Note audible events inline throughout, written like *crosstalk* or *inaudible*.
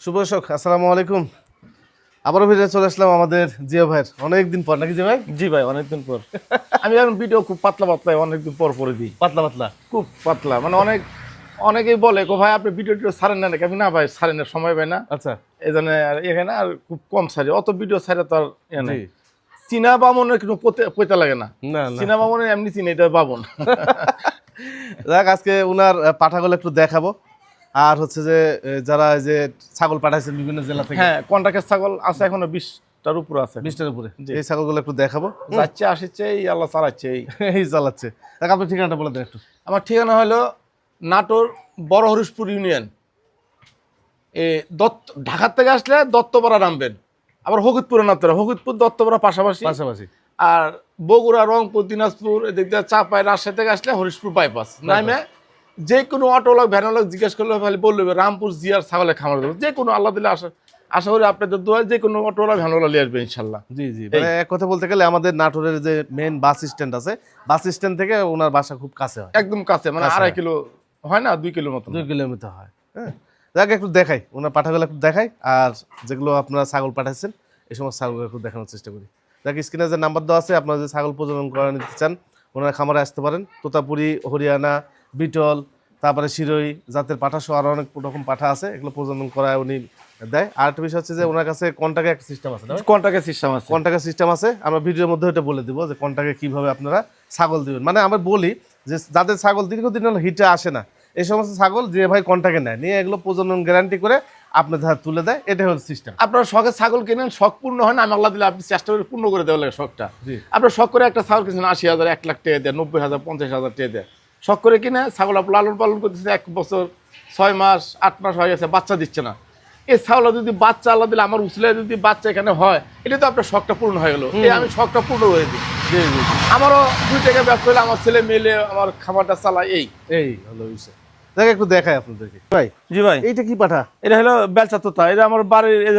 সুপ্রশক আসসালামু আলাইকুম। আবারও ফিরে চলে আসলাম আমাদের জিয়া ভাইয়ের। অনেকদিন পর নাকি জিয়া ভাই? জি ভাই অনেকদিন পর। *laughs* আমি এখন ভিডিও খুব পাতলা পাতলা অনেকদিন পর পরে দিই। পাতলা পাতলা? খুব পাতলা মানে অনেক অনেকেই বলে কো ভাই আপনি ভিডিও টিডিও ছাড়েন না নাকি? আমি না ভাই ছাড়েন না সময় পাই না। আচ্ছা। এই জন্য আর এখানে আর খুব কম ছাড়ি। অত ভিডিও ছাড়ে তো আর ইয়ে নেই। জি। চীনা বামনের কিন্তু পতে- পয়তা লাগে না। না না। চীনা বামনের এমনি চিনি এটা বামন। *laughs* যাক আজকে উনার পাঠাগুলো একটু দেখাবো। আর হচ্ছে যে যারা যে ছাগল পাঠাইছেন বিভিন্ন জেলা থেকে। হ্যাঁ কন্টাকের ছাগল আছে এখনও বিশটার উপর আছে। বিশটার উপরে। এই ছাগলগুলো একটু দেখাবো। যাচ্ছে আসছে এই আল্লাহ চালাচ্ছে *laughs* এই। চালাচ্ছে। দেখ আপনার ঠিকানাটা বলে দেন একটু। আমার ঠিকানা হলো নাটোর বড় হরিশপুর ইউনিয়ন। এ দত্ত ঢাকার থেকে আসলে দত্তপাড়া নামবেন। আবার হকিতপুরে নামতে হকিতপুর দত্তপাড়া পাশাপাশি। পাশাপাশি। আর বগুড়া রংপুর দিনাজপুর এদিক দিয়ে চাপাই রাজশাহী থেকে আসলে হরিশপুর বাইপাস নামে যে কোনো অটোলক ভ্যানলক জিজ্ঞেস করলে খালি বললে রামপুর জিয়ার ছাগলের খামার দেবো। যে কোনো আল্লাহ দিলে আসা আশা করি আপনাদের দোয়া যে কোনো অটোওয়ালা ভ্যানওয়ালা নিয়ে আসবে ইনশাল্লাহ। জি জি। এক কথা বলতে গেলে আমাদের নাটোরের যে মেন বাস স্ট্যান্ড আছে বাস স্ট্যান্ড থেকে ওনার বাসা খুব কাছে হয়। একদম কাছে মানে আড়াই কিলো হয় না দুই কিলো মতো দুই কিলোমিটার হয়। হ্যাঁ। যাক একটু দেখাই ওনার পাঠাগুলো একটু দেখাই আর যেগুলো আপনারা ছাগল পাঠাচ্ছেন এই সমস্ত ছাগলগুলো একটু দেখানোর চেষ্টা করি। যাক স্ক্রিনে যে নাম্বার দেওয়া আছে আপনারা যে ছাগল প্রজনন করা নিতে চান ওনারা খামারে আসতে পারেন। তোতাপুরি হরিয়ানা বিটল তারপরে শিরোই জাতের পাঠা সহ আরও অনেক রকম পাঠা আছে এগুলো প্রজনন করায় উনি দেয়। আর একটা বিষয় হচ্ছে যে ওনার কাছে কন্টাক্টে একটা সিস্টেম আছে না? কন্টাকের সিস্টেম আছে। কন্টাক্টের সিস্টেম আছে। আমরা ভিডিওর মধ্যে এটা বলে দিব যে কন্টাক্টে কীভাবে আপনারা ছাগল দিবেন। মানে আমরা বলি যে যাদের ছাগল দীর্ঘদিন হলো হিটে আসে না এই সমস্ত ছাগল যে ভাই কন্টাক্টে নেয় নিয়ে এগুলো প্রজনন গ্যারান্টি করে আপনার ধার তুলে দেয়। এটাই হলো সিস্টেম আপনার শখের ছাগল কিনেন শখ পূর্ণ হয় না আমি আল্লাহ দিলে আপনি চেষ্টা করে পূর্ণ করে দেওয়া লাগে শখটা। আপনার শখ করে একটা ছাগল কিনছেন আশি হাজার এক লাখ টাকা দেয় নব্বই হাজার পঞ্চাশ হাজার টাকা দেয়। শখ করে কিনে ছাগল লালন পালন করতেছে এক বছর ছয় মাস আট মাস হয়ে গেছে বাচ্চা দিচ্ছে না। এই ছাগল যদি বাচ্চা আল্লাহ দিলে আমার উচলে যদি বাচ্চা এখানে হয় এটা তো আপনার শখটা পূর্ণ হয়ে গেলো। এই আমি শখটা পূর্ণ করে দিই আমারও দুই টাকা ব্যবসা হলে আমার ছেলে মেলে আমার খাবারটা চালায় এই। এই হলো বিষয় দেখ একটু দেখাই আপনাদেরকে। ভাই জি ভাই। এইটা কি পাঠা? এটা হলো বেলচা তোতা। এটা আমার বাড়ির এই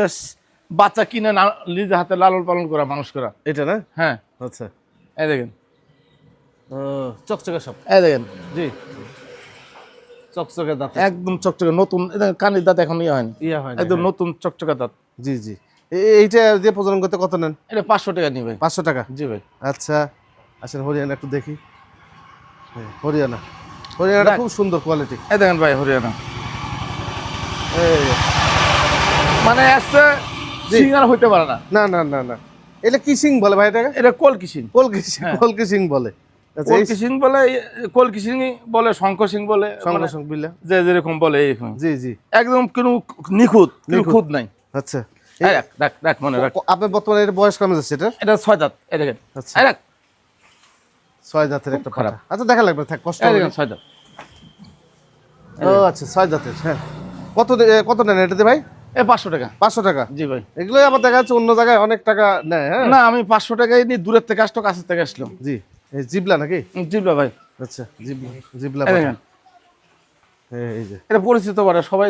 বাচ্চা কিনে না নিজে হাতে লালন পালন করা মানুষ করা। এটা না? হ্যাঁ। আচ্ছা। এই দেখেন। চকচকে সব। এই দেখেন। জি। চকচকে দাঁত। একদম চকচকে নতুন কানের দাঁত এখন ইয়ে হয়নি। ইয়া একদম হ্যাঁ। নতুন চকচকে দাঁত। জি জি। এইটা দিয়ে প্রজনন করতে কত নেন? এটা পাঁচশো টাকা পাঁচশো টাকা? জি ভাই। আচ্ছা। আসেন হরিয়ানা একটু দেখি। হরিয়ানা। হরিয়ানাটা খুব সুন্দর কোয়ালিটি এই দেখেন ভাই হরিয়ানা। মানে আসছে সিঙ্গার হইতে পারে না। না না না না। এটা কি সিং বলে ভাই এটাকে? এটা কলকি সিং। কলকি সিং হ্যাঁ। কলকি সিং বলে। কলকি সিং বলে কলকি সিং বলে শঙ্খ সিং বলে মানে সঙ্গে যে যেরকম বলে এইরকম। জি জি। একদম কোনো নিখুঁত কোনো খুঁত নাই। আচ্ছা। রাখ রাখ রাখ মনে রাখ। আপনার বর্তমানে এর বয়স কেমন যাচ্ছে এটা এটা ছয় দাঁত এই দেখেন। আচ্ছা। রাখ। ছয় দাঁতের একটা খারাপ। আচ্ছা দেখা লাগবে থাক কষ্ট এই হবে। ছয় দাঁত। ও আচ্ছা ছয় দাঁতের হ্যাঁ। কত দে- কত নেন এটাতে ভাই? এই পাঁচশো টাকা। পাঁচশো টাকা? জি ভাই। এগুলোই আবার দেখা যাচ্ছে অন্য জায়গায় অনেক টাকা নেয় হ্যাঁ? না আমি পাঁচশো টাকায় নিয়ে দূরের থেকে আসতো কাছের থেকে আসলাম জি। জিবলা নাকি? জিবলা ভাই। আচ্ছা জিবলা জিবলা এই হ্যাঁ, এই যে। এটা পরিচিত পারে সবাই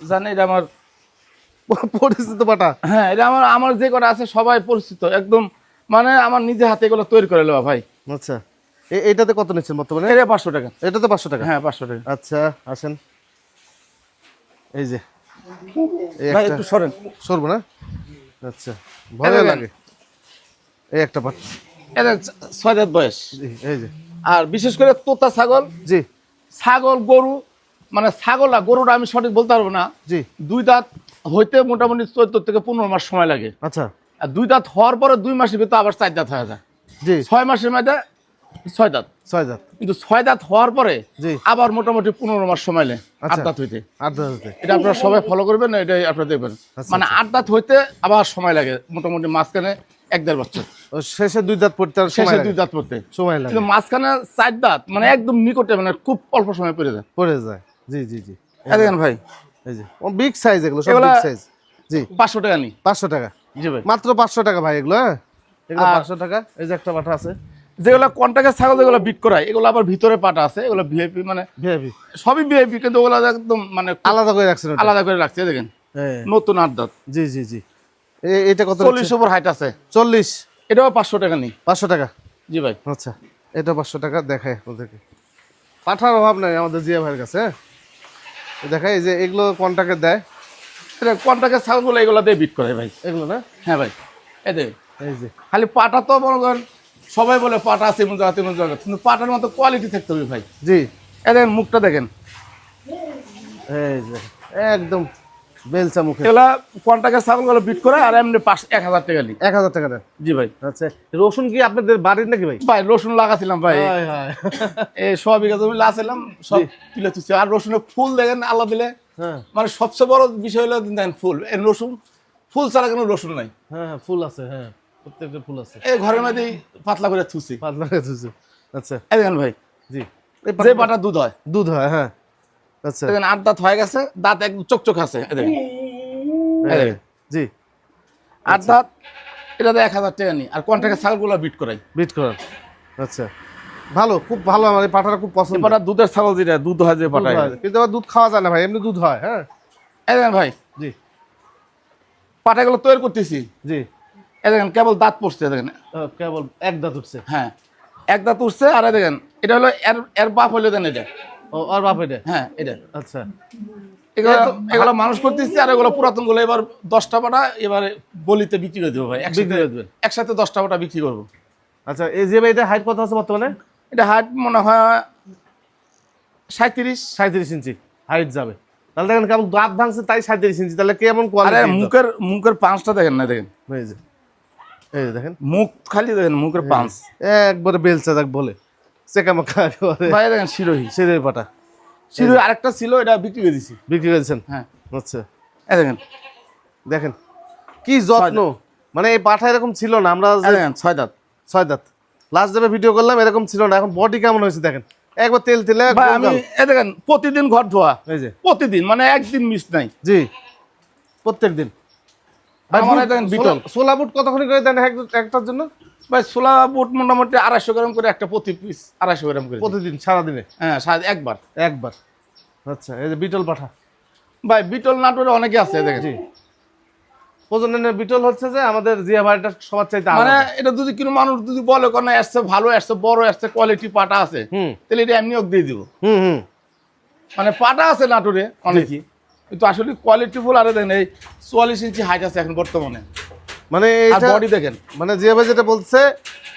জানে এটা আমার *laughs* পরিচিত বাটা হ্যাঁ এটা আমার আমার যে কটা আছে সবাই পরিচিত। একদম মানে আমার নিজে হাতে এগুলো তৈরি করে নেওয়া ভাই। আচ্ছা। এ- এইটাতে কত নিচ্ছেন বর্তমানে? এটা পাঁচশো টাকা। এটাতে পাঁচশো টাকা? হ্যাঁ পাঁচশো টাকা। আচ্ছা আসেন। এই যে। ভাই একটু সরেন। সরবো না? আচ্ছা ভালো লাগে। এই একটা পাট এটা ছয় দাঁত বয়স। এই যে। আর বিশেষ করে তোতা ছাগল জি। ছাগল গরু মানে ছাগল আর গরুটা আমি সঠিক বলতে পারব না। জি। দুই দাঁত হইতে মোটামুটি চোদ্দ থেকে পনেরো মাস সময় লাগে। আচ্ছা। আর দুই দাঁত হওয়ার পরে দুই মাসের ভিতরে আবার চার দাঁত হয়ে যায়। জি। ছয় মাসের মধ্যে ছয় দাঁত। ছয় দাঁত। কিন্তু ছয় দাঁত হওয়ার পরে। আবার মোটামুটি পনেরো মাস সময় নেয়। আট আচ্ছা। দাঁত হইতে। আট দাঁতে এটা আপনারা সবাই ফলো করবেন এটাই আপনারা দেখবেন। আচ্ছা, মানে আট দাঁত হইতে আবার সময় লাগে মোটামুটি মাঝখানে এক দেড় বছর। শেষে দুই দাঁত পড়তে শেষে দুই দাঁত পড়তে। সময় লাগে। মাঝখানে চার দাঁত মানে একদম নিকটে মানে খুব অল্প সময় পড়ে যায়। পড়ে যায়। জি জি জি। দেখেন ভাই। এই যে বিগ সাইজ এগুলো সব বিগ সাইজ জি। পাঁচশো টাকা নি। পাঁচশো টাকা। জি ভাই। মাত্র পাঁচশো টাকা ভাই এগুলো হ্যাঁ? এগুলো আর- পাঁচশো টাকা। এই যে একটা পাঠা আছে। যেগুলো কন্ট্রাক্টের ছাগল যেগুলো বিট করায় এগুলো আবার ভিতরে পাটা আছে এগুলো ভিআইপি মানে ভিআইপি সবই ভিআইপি কিন্তু ওগুলো একদম মানে আলাদা করে রাখছেন? আলাদা করে রাখছে দেখেন। হ্যাঁ। নতুন আট দাঁত। জি জি জি। এটা কত চল্লিশ ওপর হাইট আছে। চল্লিশ। এটাও পাঁচশো টাকা নি পাঁচশো টাকা? জি ভাই। আচ্ছা এটা পাঁচশো টাকা দেখায় ওদেরকে পাঠার অভাব নাই আমাদের জিয়া ভাইয়ের কাছে হ্যাঁ? দেখায় এই যে এগুলো কন্ট্রাক্টে দেয়? এটা কন্ট্রাক্টের ছাগলগুলো এগুলো দিয়ে বিট করে ভাই। এগুলো না? হ্যাঁ ভাই। এই দেখেন এই যে। খালি পাটা তো মনে করেন সবাই বলে পাটা আছে এমন জায়গা তেমন জায়গা কিন্তু পাটার মতো কোয়ালিটি থাকতে হবে ভাই। জি। এই দেখেন মুখটা দেখেন। এই যে একদম বেলচা মুখে। এগুলা কন্ট্রাক্টের ছাগলগুলো বিট করে আর এমনি পাঁচ এক হাজার টাকা নিই। এক হাজার টাকা দেন জি ভাই। আচ্ছা। রসুন কি আপনাদের বাড়ির নাকি ভাই? ভাই রসুন লাগাছিলাম ভাই। *laughs* এই সব বিঘা জমি লাগাছিলাম সব তুলে তুলছি। আর রসুনের ফুল দেখেন আল্লাহ দিলে। হ্যাঁ। মানে সবচেয়ে বড় বিষয় হলো দেখেন ফুল। এই রসুন ফুল ছাড়া কোনো রসুন নাই। হ্যাঁ হ্যাঁ, ফুল আছে হ্যাঁ। প্রত্যেকটা ফুল আছে। এই ঘরের মধ্যেই পাতলা করে থুছি। পাতলা করে গেছে। আচ্ছা। এই দেখেন ভাই। জি। যে পাটা দুধ হয়। দুধ হয় হ্যাঁ। দেখেন আট দাঁত হয়ে গেছে দাঁত একদম চকচক আছে হ্যাঁ। জি। আট দাঁত এটাতে এক হাজার টাকা নিই। আর কন্ট্রাক্টের ছাগলগুলো বিট করাই। বিট করার। আচ্ছা। ভালো খুব ভালো আমার এই পাঠাটা খুব পছন্দ। পাটা দুধের ছাগল যেটা দুধ হয় যে দুধ কিন্তু আবার দুধ খাওয়া যায় না ভাই এমনি দুধ হয় হ্যাঁ। এই দেখেন ভাই। জি। পাটাগুলো তৈরি করতেছি। জি। এই দেখেন কেবল দাঁত পড়ছে দেখেন। কেবল এক দাঁত উঠছে। হ্যাঁ এক দাঁত উঠছে আর দেখেন এটা হলো এর এর বাপ হলো দেন এটা। ও আর বাপ এটা? হ্যাঁ এটা। আচ্ছা। এগুলো এগুলো মানুষ করতেছি আর এগুলো পুরাতনগুলো এবার দশটা পাটা এবার বলিতে বিক্রি করে দেবো ভাই একসাথে একসাথে দশটা পাটা বিক্রি করব। আচ্ছা এই যে এটা হাইট কত আছে বর্তমানে? এটা হাট মনে হয় সাঁত্রিশ সাঁত্রিশ ইঞ্চি। হাইট যাবে। তাহলে দেখেন কেমন দাঁত ভাঙছে তাই সাঁত্রিশ ইঞ্চি। তাহলে কেমন মুখের মুখের পাঁচটা দেখেন না দেখেন। এই যে। দেখেন। মুখ খালি দেখেন মুখের পাঁচ। একবারে বেলচা যাক বলে। চেকা মাখা একেবারে ভাই দেখেন শিরোহী সিরের পাটা। শিরোহী আরেকটা ছিল এটা বিক্রি করে দিছি। বিক্রি করেছেন হ্যাঁ। আচ্ছা। এই দেখেন। দেখেন কি যত্ন। মানে এই পাঠা এরকম ছিল না আমরা এই ছয় দাঁত। ছয় দাঁত। লাস্ট যাবে ভিডিও করলাম এরকম ছিল না এখন বডি কেমন হয়েছে দেখেন? একবার তেল তেলে আমি দেখেন প্রতিদিন ঘর ধোয়া। এই যে। প্রতিদিন মানে একদিন মিস নাই। জি। প্রত্যেক দিন সোলা বুট কতক্ষণ করে দেন একটার জন্য? ভাই ছোলা বুট মোটামুটি আড়াইশো গ্রাম করে একটা প্রতি পিস আড়াইশো গ্রাম করে প্রতিদিন সারাদিনে? হ্যাঁ সাত একবার। একবার? আচ্ছা এই যে বিটল পাঠা? ভাই বিটল নাটোরে অনেকে আছে দেখেন। জি। প্রজননের বিটল হচ্ছে যে আমাদের জিয়া ভাইটা সবার চাইতে মানে এটা যদি কোনো মানুষ যদি বলে কোনো আসছে ভালো আসছে বড় আসছে কোয়ালিটি পাটা আছে তাহলে এটা এমনি দিয়ে দিব। হুম হুম। মানে পাটা আছে নাটোরে অনেকই। কিন্তু আসলে কোয়ালিটি ফুল আরে দেখেন এই চুয়াল্লিশ ইঞ্চি হাইট আছে এখন বর্তমানে। মানে এটা বডি দেখেন। মানে জিয়া ভাই যেটা বলছে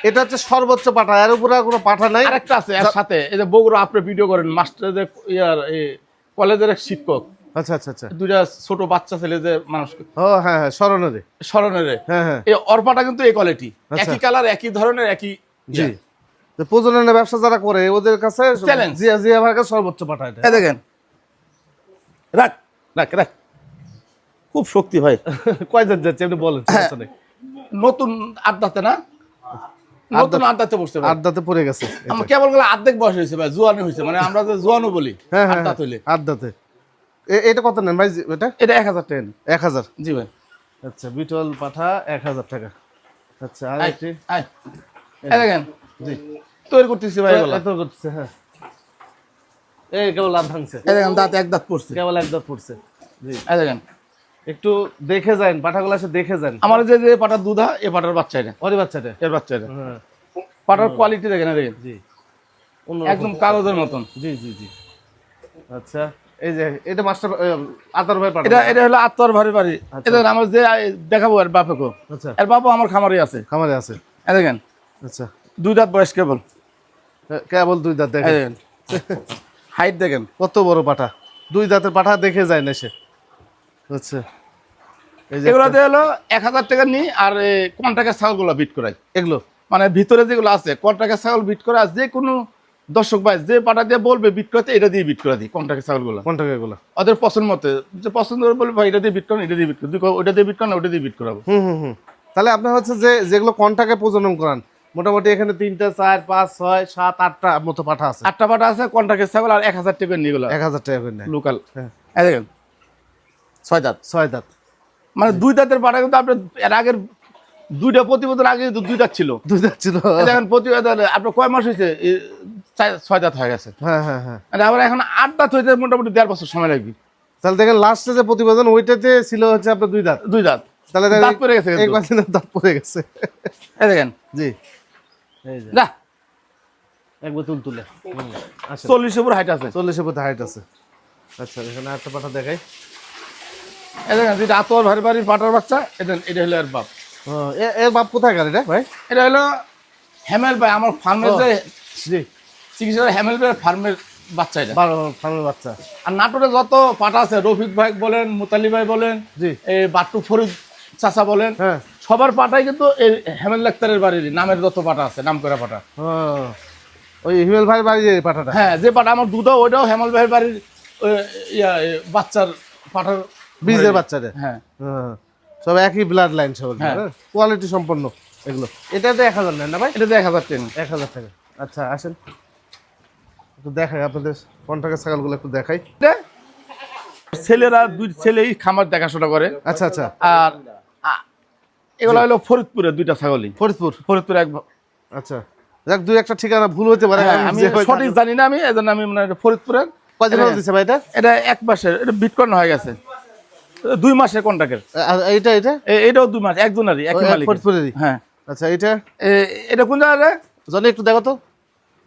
এটা হচ্ছে সর্বোচ্চ পাঠা। এর উপরে আর কোনো পাঠা নাই। আরেকটা আছে এর সাথে। এই যে বগুড়া আপনি ভিডিও করেন মাস্টারদের ইয়ার এই কলেজের এক শিক্ষক। আচ্ছা আচ্ছা আচ্ছা। দুইটা ছোট বাচ্চা ছেলে যে মানুষ ও হ্যাঁ হ্যাঁ স্মরণে রে স্মরণের হ্যাঁ হ্যাঁ। এই অরপাটা কিন্তু এই কোয়ালিটি আচ্ছা। একই কালার একই ধরনের একই জি। তো প্রজননের ব্যবসা যারা করে ওদের কাছে Challenge. জিয়া জিয়া ভাইয়ের কাছে সর্বোচ্চ পাঠা এটা। দেখেন। রাখ রাখ রাখ। খুব শক্তি ভাই। *laughs* কয় দিন যাচ্ছে? আপনি বলেন নতুন আড্ডাতে না? নতুন আড্ডাতে বসতে আড্ডাতে পড়ে গেছে। আমার কেবল গেলে আর্ধেক বয়স হয়েছে ভাই জোয়ানি হয়েছে। মানে আমরা যে জোয়ানো বলি হ্যাঁ হ্যাঁ আড্ডা তৈলে আড্ডাতে। এটা কত নেন ভাই এটা? এটা এক হাজার টাকা এক হাজার? জি ভাই। আচ্ছা বিটল পাঠা এক হাজার টাকা। আচ্ছা আর একটি? দেখেন। জি। তৈরি করতেছি ভাই হ্যাঁ। এই কেবল লাভ ভাঙছে। দেখেন দাঁত এক দাঁত পড়ছে। কেবল এক দাঁত পড়ছে। জি। দেখেন। একটু দেখে যান পাঠাগুলো এসে দেখে যান। আমার যে যে পাটার দুধা এ পাটার বাচ্চা এটা ওরে বাচ্চাটা? এর বাচ্চা এটা হ্যাঁ। পাটার কোয়ালিটি দেখেন দেখেন। জি। একদম কাগজের মতন। জি জি জি। আচ্ছা এই যে এটা মাস্টার আতর ভাই এটা এটা হলো আত্মার ভারী বাড়ি। এটা আমার যে দেখাবো এর বাপেকে আচ্ছা। এর আমার খামারে আছে। খামারে আছে। এই দেখেন। আচ্ছা। দুই দাঁত বয়স কেবল। কেবল দুই দাঁত দেখেন। হাইট দেখেন। কত বড় পাঠা। দুই দাঁতের পাঠা দেখে যায় না সে। আচ্ছা। এই যে এগুলো দিয়ে হলো এক হাজার টাকা নিই আর কন্ট্রাক্টের ছাগলগুলো বিট করাই এগুলো মানে ভিতরে যেগুলো আছে কন্ট্রাক্টের ছাগল বিট করে যে কোনো দর্শক ভাই যে পাটা দিয়ে বলবে বিট করতে এটা দিয়ে বিট করে দিই কন্ট্রাক্টের ছাগলগুলো। কোন টাকা এগুলো? ওদের পছন্দ মতে যে পছন্দ করে বলবে ভাই এটা দিয়ে বিট করেন এটা দিয়ে বিট করেন। ওটা দিয়ে বিট করেন ওটা দিয়ে বিট করাবো। হুম হুম হুম। তাহলে আপনার হচ্ছে যে যেগুলো কন্টাকে প্রজনন করান মোটামুটি এখানে তিনটা চার পাঁচ ছয় সাত আটটা মতো পাঠা আছে। আটটা পাঠা আছে কন্ট্রাক্টের ছাগল আর এক হাজার টাকা নিয়ে গেলো এক হাজার টাকা করে লোকাল হ্যাঁ। দেখেন ছয় দাঁত। ছয় দাঁত। মানে দুই দাঁতের পাটা কিন্তু আপনার এর আগের দুইটা প্রতিবেদন আগে কিন্তু দুই দাঁত ছিল। দুই দাঁত ছিল। এই দেখেন প্রতিবেদন আপনার কয় মাস হয়েছে? ছয় দাঁত হয়ে গেছে। হ্যাঁ হ্যাঁ হ্যাঁ। আবার এখন আট দাঁত হইতে মোটামুটি দেড় বছর সময় লাগবে। তাহলে দেখেন লাস্টে যে প্রতিবেদন ওইটাতে ছিল হচ্ছে আপনার দুই দাঁত। দুই দাঁত। তাহলে দাঁত পড়ে গেছে এই কিন্তু। দাঁত পড়ে গেছে। এই দেখেন। জি। এই যে। যা। একবার তুল তুলে। চল্লিশ উপর হাইট আছে। চল্লিশের মধ্যে হাইট আছে। আচ্ছা এখানে একটা পাঠা দেখাই। দেখেন যেটা আতোয়ার ভারী ভারী পাটার বাচ্চা এটা এটা হলো এর বাপ। এর বাপ কোথায় গেল এটা? ভাই এটা হলো হ্যামেল ভাই আমার ফার্মের যে জি। চিকিৎসা হ্যামেল ভাই ফার্মের বাচ্চা এটা। ফার্মের বাচ্চা। আর নাটোরে যত পাটা আছে রফিক ভাই বলেন মুতালি ভাই বলেন জি। এই বাট্টু ফরিদ চাচা বলেন হ্যাঁ। সবার পাটাই কিন্তু এই হেমেল ডাক্তারের বাড়ির নামের যত পাটা আছে নাম করা পাটা ওই হিমেল ভাই বাড়ি যে পাঠাটা হ্যাঁ যে পাটা আমার দুধও ওইটাও হেমল ভাইয়ের বাড়ির ইয়া বাচ্চার পাটার বীজের বাচ্চাটা হ্যাঁ। হ্যাঁ, সব একই ব্লাড লাইন সব হ্যাঁ। কোয়ালিটি সম্পন্ন এগুলো। এটা তো এক হাজার না ভাই? এটা তো এক হাজার টেন। এক হাজার টাকা। আচ্ছা আসেন। একটু দেখাই আপনাদের কন্টাক্টের ছাগলগুলো একটু দেখাই। ছেলেরা দুই ছেলেই খামার দেখাশোনা করে। আচ্ছা আচ্ছা। আর এগুলো হলো ফরিদপুরের দুইটা ছাগলই। ফরিদপুর? ফরিদপুর এক আচ্ছা। যাক দুই একটা ঠিকানা ভুল হতে পারে। হ্যাঁ, আমি সঠিক জানি না। আমি এই জন্য আমি মানে ফরিদপুরের কয়দিন দিছে ভাই এটা? এটা এক মাসের এটা বিটকয়েন হয়ে গেছে। দুই মাসের কন্ট্রাক্টের এইটা এটা এটাও দুই মাস একজনেরই একই এক মালিক হ্যাঁ। আচ্ছা এইটা? এ- এটা কোন জায়গায় রে? জনি একটু দেখো তো।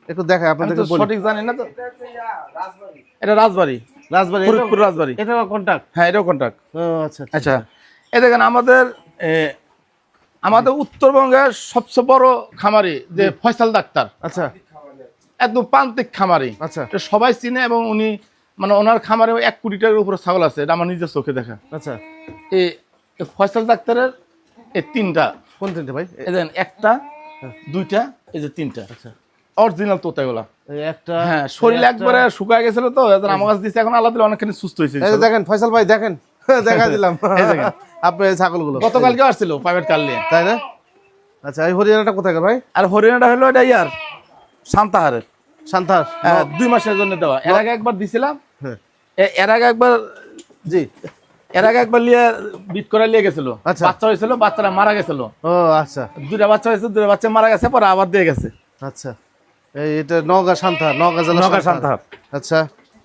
একটু আপনাদেরকে তো বলি। সঠিক জানি না তো। এটা রাজবাড়ি। রাজবাড়ি এটা- ফরিদপুর রাজবাড়ি। এটা কন্টাক্ট হ্যাঁ এটাও কন্ট্রাক্ট ও আচ্ছা আচ্ছা। আচ্ছা এই দেখেন আমাদের আমাদের উত্তরবঙ্গের সবচেয়ে বড় খামারি যে ফয়সাল ডাক্তার আচ্ছা। একদম প্রান্তিক খামারি। আচ্ছা। সবাই চিনে এবং উনি মানে ওনার খামারে এক কোটি টাকার উপরে ছাগল আছে এটা আমার নিজের চোখে দেখা। আচ্ছা। এই ফয়সাল ডাক্তারের এই তিনটা। কোন তিনটে ভাই? এই দেখেন একটা দুইটা এই যে তিনটা। আচ্ছা। অরিজিনাল তোতাগুলা। একটা হ্যাঁ শরীর একবারে শুকায় গেছিল তো এদের আমার কাছে দিচ্ছে এখন আল্লাহ দিলে অনেকখানি সুস্থ হয়েছে এই দেখেন ফয়সাল ভাই দেখেন *laughs* দেখা দিলাম। এই দেখেন। *laughs* আপনার ছাগলগুলো। গতকালকে আসছিল প্রাইভেট কার নিয়ে। তাই না? আচ্ছা এই হরিয়ানাটা কোথায় ভাই? আর হরিয়ানাটা হলো এটা ইয়ার সান্তাহারের। হ্যাঁ, দুই মাসের জন্য দেওয়া। এর আগে একবার দিছিলাম। হ্যাঁ। এর আগে একবার জি। এর আগে একবার লিয়ে বিট করে লিয়ে গেছিল। আচ্ছা। বাচ্চা হয়েছিল বাচ্চারা মারা গেছিল। ও আচ্ছা। দুটা বাচ্চা হয়েছে দুটা বাচ্চা মারা গেছে পরে আবার দিয়ে গেছে। আচ্ছা। এই এটা নওগাঁ সান্তার নওগাঁ জেলা নওগাঁ সান্তাহার। আচ্ছা।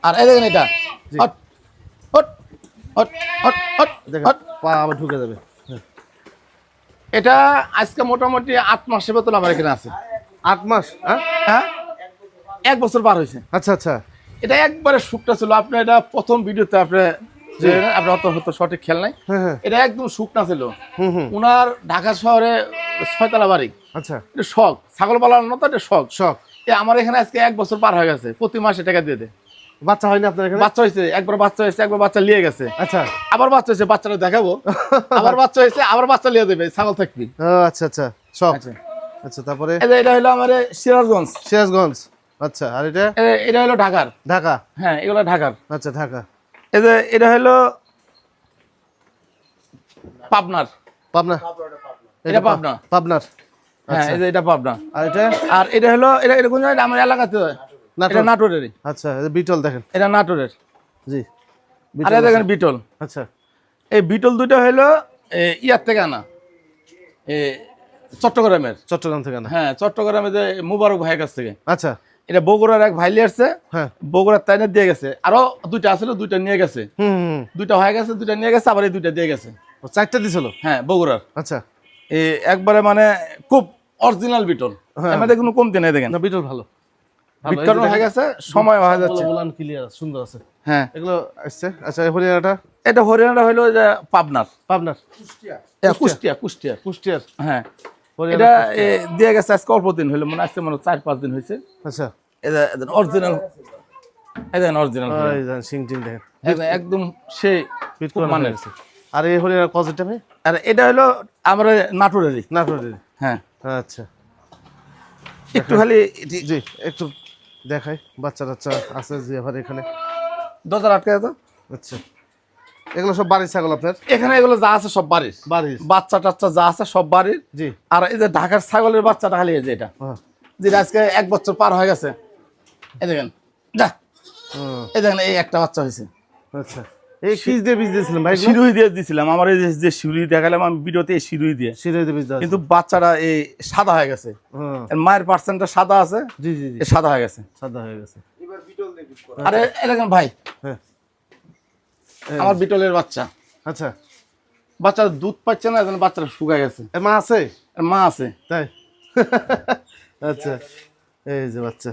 আর এই দেখেন এটা। Hot hot hot hot hot দেখেন পা আবার ঢুকে যাবে। হ্যাঁ। এটা আজকে মোটামুটি আট মাসের বেতন আমার এখানে আছে। আট মাস হ্যাঁ? হ্যাঁ? এক বছর পার হয়েছে। আচ্ছা আচ্ছা। এটা একবারে শুকটা ছিল। আপনি এটা প্রথম ভিডিওতে আপনি যে আপনার অত হতো সঠিক খেয়াল নাই। হ্যাঁ হ্যাঁ। এটা একদম শুকনা ছিল। উনার ঢাকা শহরে ছয়তলা বাড়ি। আচ্ছা। এটা শখ। ছাগল পালার মতো এটা শখ। শখ। এ আমার এখানে আজকে এক বছর পার হয়ে গেছে। প্রতি মাসে টাকা দিয়ে দেয়। বাচ্চা হয়নি আপনার এখানে? বাচ্চা হয়েছে। একবার বাচ্চা হয়েছে একবার বাচ্চা নিয়ে গেছে। আচ্ছা। আবার বাচ্চা হয়েছে বাচ্চাটা দেখাবো। আবার *laughs* বাচ্চা হয়েছে আবার বাচ্চা নিয়ে দেবে। ছাগল থাকবি। আচ্ছা আচ্ছা। শখ। আচ্ছা। আচ্ছা তারপরে? এটা হলো আমার সিরাজগঞ্জ। সিরাজগঞ্জ। আচ্ছা আর এটা? এটা হলো ঢাকার। ঢাকা? হ্যাঁ এগুলো ঢাকার। আচ্ছা ঢাকা। এই যে এটা হলো পাবনার। পাবনা? এটা পাবনা। পাবনার। হ্যাঁ এই যে এটা পাবনা। আর এটা? আর এটা হলো এটা এটা জায়গায়? আমার এলাকাতে হয়। এটা নাটোরেরই। আচ্ছা বিটল দেখেন। এটা নাটোরের। জি। আর দেখেন। বিটল। আচ্ছা। এই বিটল হলো ইয়ার থেকে আনা। এ, চট্টগ্রামের। চট্টগ্রাম থেকে হ্যাঁ চট্টগ্রামে যে মুবারক ভাইয়ের কাছ থেকে। আচ্ছা। এটা বগুড়ার এক ভাইলি আসছে হ্যাঁ। বগুড়ার তাইনে দিয়ে গেছে। আরও দুইটা আসলে দুইটা নিয়ে গেছে। দুইটা হয়ে গেছে দুইটা নিয়ে গেছে আবার এই দুইটা দিয়ে গেছে। চারটা দিছিল? হ্যাঁ বগুড়ার। আচ্ছা। এই একবারে মানে খুব অরিজিনাল বিটল। হ্যাঁ। আমাদের কোনো কমতি নেই দেখেন। বিটল ভালো। বিটল হয়ে গেছে সময় হয়ে যাচ্ছে। উলান ক্লিয়ার সুন্দর আছে। হ্যাঁ। এগুলো আসছে। আচ্ছা হরিয়ানাটা? এটা হরিয়ানা হইল যে পাবনার। পাবনার। এ, কুষ্টিয়া কুষ্টিয়া কুষ্টিয়ার। হ্যাঁ। হরিয়ানা এটা এ, দিয়ে গেছে আজকে অল্প দিন হইল মানে আজকে মানে চার পাঁচ দিন হয়েছে আচ্ছা। এটা অরিজিনাল এটা অরিজিনাল সিং টিং দেখেন। একদম সে। গেছে আর এই হরিয়ানা কজেটা ভাই? আর এটা হলো আমরা নাটোরেরই। নাটোরের হ্যাঁ। আচ্ছা। একটু খালি জি একটু দেখাই। বাচ্চা টাচ্চা আছে জি আবার এখানে দরজার আটকে তো। আচ্ছা। এগুলো সব বাড়ির ছাগল আপনার? এখানে এগুলো যা আছে সব বাড়ির। বাড়ির। বাচ্চা টাচ্চা যা আছে সব বাড়ির। জি। আর এই যে ঢাকার ছাগলের বাচ্চাটা খালি যে এটা। হ্যাঁ। যেটা আজকে এক বছর পার হয়ে গেছে। এই দেখেন যা। এই দেখেন এই একটা বাচ্চা হয়েছে। আচ্ছা। এই কিস দিয়ে বীজ দিয়েছিলেন ভাই শিরুই দিয়ে দিছিলাম। আমার এই যে- যে শিরুই দেখালাম আমি ভিডিওতে এই শিরুই দিয়ে। দিয়ে বীজ কিন্তু বাচ্চাটা এই সাদা হয়ে গেছে। মায়ের পার্সেন্টটা সাদা আছে। জি জি সাদা হয়ে গেছে। সাদা হয়ে গেছে। আরে দেখেন ভাই। হ্যাঁ। আমার বিটলের বাচ্চা। আচ্ছা। বাচ্চারা দুধ পাচ্ছে না এজন্য বাচ্চাটা শুকায় গেছে। মা আছে? মা আছে। তাই? *laughs* আচ্ছা। এই যে বাচ্চা।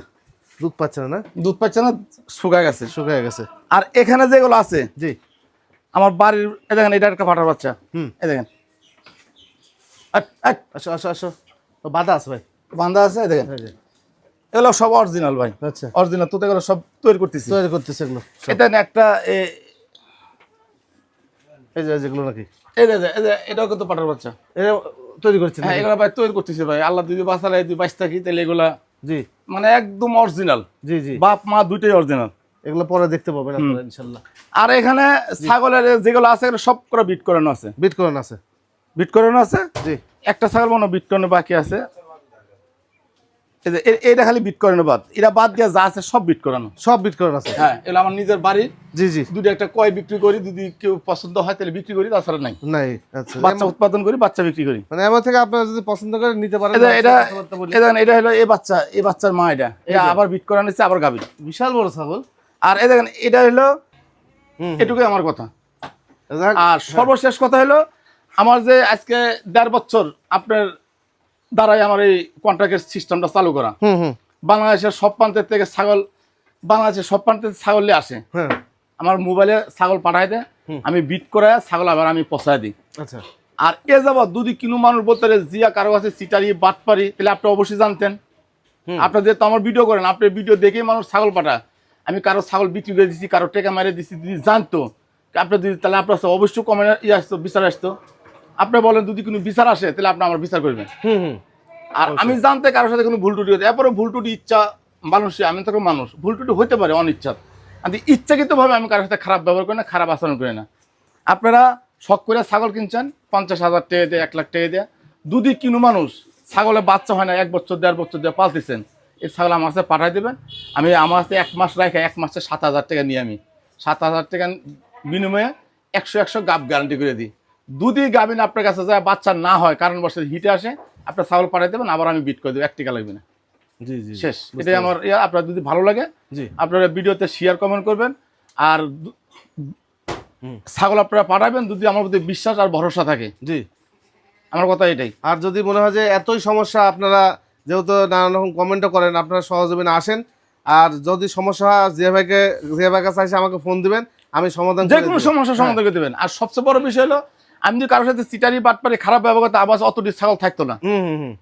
দুধ পাচ্ছে না দুধ পাচ্ছে না শুকায় গেছে। শুকিয়ে গেছে। আর এখানে যেগুলো আছে জি। আমার বাড়ির দেখেন এটা একটা পাঠার বাচ্চা। হুম। এ দেখেন। আসো আসো আসো। বাধা আছে ভাই। বান্ধা আছে দেখেন। এগুলো সব অরিজিনাল ভাই। আচ্ছা। অরিজিনাল তোতে এগুলো সব তৈরি করতেছি। তৈরি করতেছে এগুলো এটা একটা এই যে যেগুলো নাকি? এই যে- এই যে এটাও কিন্তু পাঠার বাচ্চা। এটা তৈরি করছেন হ্যাঁ এগুলো ভাই তৈরি করতেছি ভাই। আল্লাহ যদি বাঁচালে যদি বাঁচ থাকি তাহলে এগুলা জি। মানে একদম অরিজিনাল জি জি। বাপ মা দুইটাই অরিজিনাল এগুলো পরে দেখতে পাবেন আপনারা ইনশাল্লাহ আর এখানে ছাগলের যেগুলো আছে এগুলো সব করে বিট করানো আছে। বিট করেন আছে। বিট করানো আছে? জি। একটা ছাগল মনে বিট করানো বাকি আছে। যে খালি বিট করানো বাদ। এটা বাদ দিয়ে যা আছে সব বিট করানো সব বিট করেন আছে। হ্যাঁ এগুলো আমার নিজের বাড়ি। জি জি। দুটো একটা কয় বিক্রি করি যদি কেউ পছন্দ হয় তাহলে বিক্রি করি তাছাড়া নাই। নাই আচ্ছা। বাচ্চা উৎপাদন করি বাচ্চা বিক্রি করি। মানে এমন থেকে আপনারা যদি পছন্দ করেন নিতে পারেন এটা এটা এটা এটা হলো এই বাচ্চা এই বাচ্চার মা এটা। এটা আবার বিট করানো হচ্ছে আবার গাভীর বিশাল বড় ছাগল। আর এই দেখেন এটা হলো এটুকুই আমার কথা। আর সর্বশেষ কথা হলো আমার যে আজকে দেড় বছর আপনার দ্বারাই আমার এই কন্ট্রাক্টের সিস্টেমটা চালু করা। বাংলাদেশের সব প্রান্তের থেকে ছাগল বাংলাদেশের সব প্রান্তের ছাগল নিয়ে আসে। হ্যাঁ। আমার মোবাইলে ছাগল পাঠাই দেয় আমি বিট করে ছাগল আবার আমি পচাই দিই। আচ্ছা। আর এ যাবৎ যদি কিনো মানুষ বলতে জিয়া কারও কাছে সিটারি বাটপারি তাহলে আপনি অবশ্যই জানতেন। আপনার যেহেতু আমার ভিডিও করেন আপনি ভিডিও দেখেই মানুষ ছাগল পাঠায়। আমি কারও ছাগল বিক্রি করে দিচ্ছি কারও টেকা মেরে দিচ্ছি যদি জানতো আপনি যদি তাহলে আপনার অবশ্যই কমেন্ট ইয়ে আসতো বিচার আসতো। আপনি বলেন যদি কোনো বিচার আসে তাহলে আপনি আমার বিচার করবেন। আর আমি জানতে কারোর সাথে কোনো ভুল টুটি হতে এরপরে ভুল টুটি ইচ্ছা মানুষই আমি তো মানুষ। ভুল টুটি হতে পারে অনিচ্ছা আমি ইচ্ছাকৃতভাবে আমি কারোর সাথে খারাপ ব্যবহার করি না খারাপ আচরণ করি না। আপনারা শখ করে ছাগল কিনছেন পঞ্চাশ হাজার টাকা দেয় এক লাখ টাকা দিয়ে। দুদি কিনু মানুষ ছাগলের বাচ্চা হয় না এক বছর দেড় বছর দিয়ে পালতেছেন এই ছাগল আমার কাছে পাঠাই দেবেন। আমি আমার কাছে এক মাস রাখে এক মাসে সাত হাজার টাকা নিয়ে আমি। সাত হাজার টাকা বিনিময়ে একশো একশো গাপ গ্যারান্টি করে দিই। দুদি গাভিন আপনার কাছে যায় বাচ্চা না হয় কারণ বসে হিটে আসে আপনার ছাগল পাঠাই দেবেন আবার আমি বিট করে দেবো এক টাকা লাগবে না। জি জি শেষ। এটাই আমার আপনার যদি ভালো লাগে জি। আপনারা ভিডিওতে শেয়ার কমেন্ট করবেন আর ছাগল আপনারা পাঠাবেন যদি আমার প্রতি বিশ্বাস আর ভরসা থাকে। জি। আমার কথা এটাই। আর যদি মনে হয় যে এতই সমস্যা আপনারা যেহেতু নানান রকম কমেন্টও করেন আপনারা সহজীবনে আসেন আর যদি সমস্যা হয় জিয়া ভাইকে জিয়া ভাইয়ের কাছে আমাকে ফোন দিবেন আমি সমাধান যে কোনো দিব। সমস্যার সমাধান করে দেবেন। আর সবচেয়ে বড় বিষয় হলো আমি যদি কারোর সাথে সিটারি বাটপারে খারাপ ব্যবহার করতে আবার অতটি ছাগল থাকতো না। হুম হুম হুম।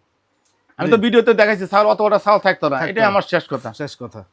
আমি তো ভিডিওতে দেখাইছি ছাগল অতটা বড় ছাগল থাকতো না। এটাই আমার শেষ কথা। শেষ কথা।